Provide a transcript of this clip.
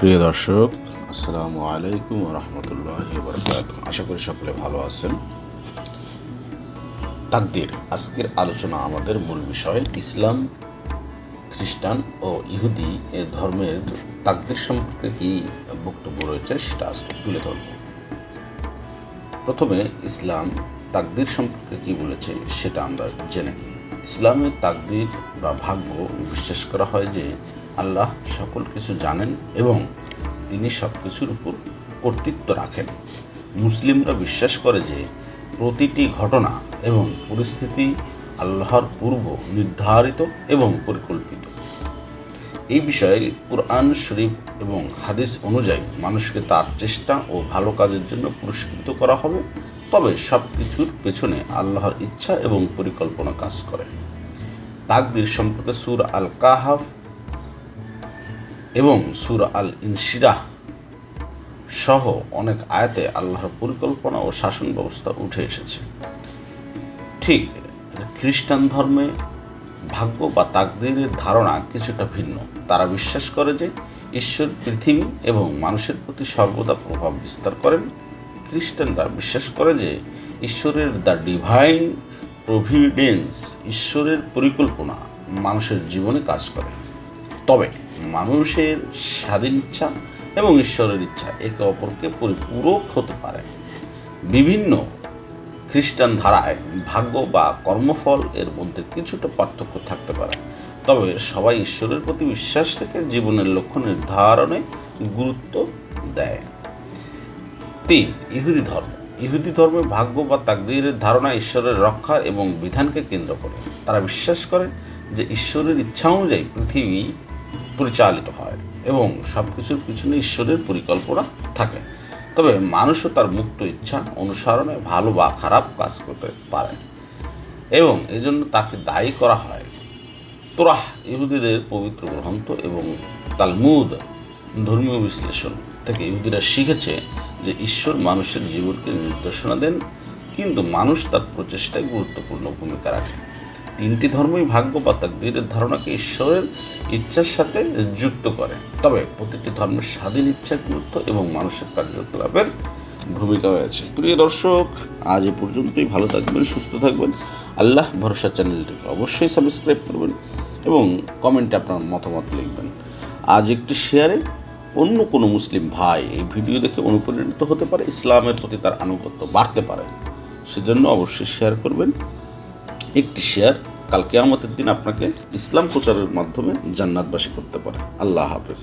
প্রিয় দর্শক, আসসালামু আলাইকুম রহমতুল্লাহ আশা করি সকলে ভালো আছেন। তাকদির, আজকের আলোচনা আমাদের মূল বিষয়, ইসলাম, খ্রিস্টান ও ইহুদি এ ধর্মের তাকদির সম্পর্কে কি বক্তব্য রয়েছে সেটা আজকে তুলে ধরব। প্রথমে, ইসলাম তাকদির সম্পর্কে কি বলেছে সেটা আমরা জেনে নিই। ইসলামের তাকদির বা ভাগ্য বিশ্বাস করা হয় যে আল্লাহ সকল কিছু জানেন এবং তিনি সব কিছুর উপর কর্তৃত্ব রাখেন। মুসলিমরা বিশ্বাস করে যে প্রতিটি ঘটনা এবং পরিস্থিতি আল্লাহর পূর্ব নির্ধারিত এবং পরিকল্পিত। এই বিষয়ে কোরআন শরীফ এবং হাদিস অনুযায়ী মানুষকে তার চেষ্টা ও ভালো কাজের জন্য পুরস্কৃত করা হবে। তবে সব কিছুর পেছনে আল্লাহর ইচ্ছা এবং পরিকল্পনা কাজ করে। তাকদির সম্পর্কে সুর আল কাহাফ এবং সুর আল ইনশিরাহ সহ অনেক আয়াতে আল্লাহর পরিকল্পনা ও শাসন ব্যবস্থা উঠে এসেছে। ঠিক, খ্রিস্টান ধর্মে ভাগ্য বা তাকদিরের ধারণা কিছুটা ভিন্ন। তারা বিশ্বাস করে যে ঈশ্বর পৃথিবী এবং মানুষের প্রতি সর্বদা প্রভাব বিস্তার করেন। খ্রিস্টানরা বিশ্বাস করে যে ঈশ্বরের দ্য ডিভাইন প্রভিডেন্স, ঈশ্বরের পরিকল্পনা মানুষের জীবনে কাজ করে। তবে মানুষের স্বাধীন ইচ্ছা এবং ঈশ্বরের ইচ্ছা একে অপরকে পরিপূরক হতে পারে। বিভিন্ন খ্রিস্টান ধারায় ভাগ্য বা কর্মফল এর মধ্যে কিছুটা পার্থক্য থাকতে পারে। তবে সবাই ঈশ্বরের প্রতি বিশ্বাস থেকে জীবনের লক্ষ্য নির্ধারণে গুরুত্ব দেয়। তিন, ইহুদি ধর্ম। ইহুদি ধর্মে ভাগ্য বা তাকদীরের ধারণা ঈশ্বরের রক্ষা এবং বিধানকে কেন্দ্র করে। তারা বিশ্বাস করে যে ঈশ্বরের ইচ্ছা অনুযায়ী পৃথিবী পরিচালিত হয় এবং সব কিছুর পিছনে ঈশ্বরের পরিকল্পনা থাকে। তবে মানুষও তার মুক্ত ইচ্ছা অনুসরণে ভালো বা খারাপ কাজ করতে পারে। এবং এজন্য তাকে দায়ী করা হয়। তোরাহ ইহুদিদের পবিত্র গ্রন্থ এবং তালমুদ ধর্মীয় বিশ্লেষণ থেকে ইহুদিরা শিখেছে যে ঈশ্বর মানুষের জীবনকে নির্দেশনা দেন, কিন্তু মানুষ তার প্রচেষ্টায় গুরুত্বপূর্ণ ভূমিকা রাখে। তিনটি ধর্মই ভাগ্য বা তাকদীরের ধারণাকে ঈশ্বরের ইচ্ছার সাথে যুক্ত করে। তবে প্রতিটি ধর্মের স্বাধীন ইচ্ছার গুরুত্ব এবং মানুষের কার্যকলাপের ভূমিকা রয়েছে। প্রিয় দর্শক, আজ এ পর্যন্তই। ভালো থাকবেন, সুস্থ থাকবেন। আল্লাহ ভরসা চ্যানেলটিকে অবশ্যই সাবস্ক্রাইব করবেন এবং কমেন্টে আপনার মতামত লিখবেন। আজ একটি শেয়ারে অন্য কোনো মুসলিম ভাই এই ভিডিও দেখে অনুপ্রাণিত হতে পারে, ইসলামের প্রতি তার আনুগত্য বাড়তে পারে। সেজন্য অবশ্যই শেয়ার করবেন। একটি শেয়ার কালকে আমাদের দিন আপনাকে ইসলাম প্রচারের মাধ্যমে জান্নাতবাসী করতে পারে। আল্লাহ হাফেজ।